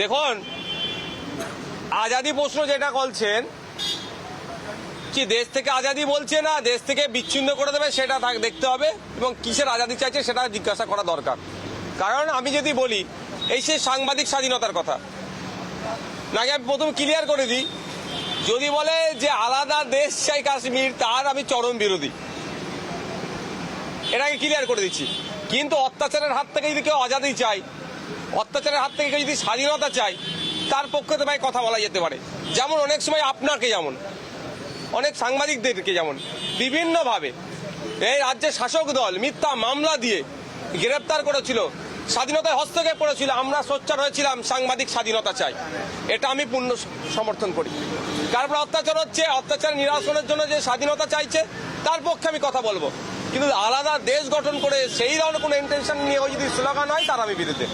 দেখুন, আজাদি প্রশ্ন যেটা করছেন, কি দেশ থেকে আজাদি বলছে না, দেশ থেকে বিচ্ছিন্ন করে দেবে সেটা দেখতে হবে, এবং কিসের আজাদি চাইছে সেটা জিজ্ঞাসা করা দরকার। কারণ আমি যদি বলি, এই সে সাংবাদিক স্বাধীনতার কথা। নাকি আমি প্রথম ক্লিয়ার করে দিই? যদি বলে যে আলাদা দেশ চাই কাশ্মীর, তার আমি চরম বিরোধী। এটাকে ক্লিয়ার করে দিচ্ছি। কিন্তু অত্যাচারের হাত থেকে যদি কেউ আজাদি চাই অত্যাচারের হাত থেকে যদি স্বাধীনতা চাই, তার পক্ষে তো ভাই কথা বলা যেতে পারে। যেমন অনেক সময় আপনাকে যেমন, অনেক সাংবাদিকদেরকে যেমন, বিভিন্নভাবে এই রাজ্যের শাসক দল মিথ্যা মামলা দিয়ে গ্রেপ্তার করেছিল স্বাধীনতায় হস্তক্ষেপ করেছিল, আমরা সোচ্চার হয়েছিলাম সাংবাদিক স্বাধীনতা চাই। এটা আমি পূর্ণ সমর্থন করি। তারপর অত্যাচার হচ্ছে, অত্যাচার নিরাসনের জন্য যে স্বাধীনতা চাইছে, তার পক্ষে আমি কথা বলব। কিন্তু আলাদা দেশ গঠন করে সেই ধরনের কোনো ইন্টেনশন নিয়ে যদি স্লোগান হয়, তার আমি বিরুদ্ধে।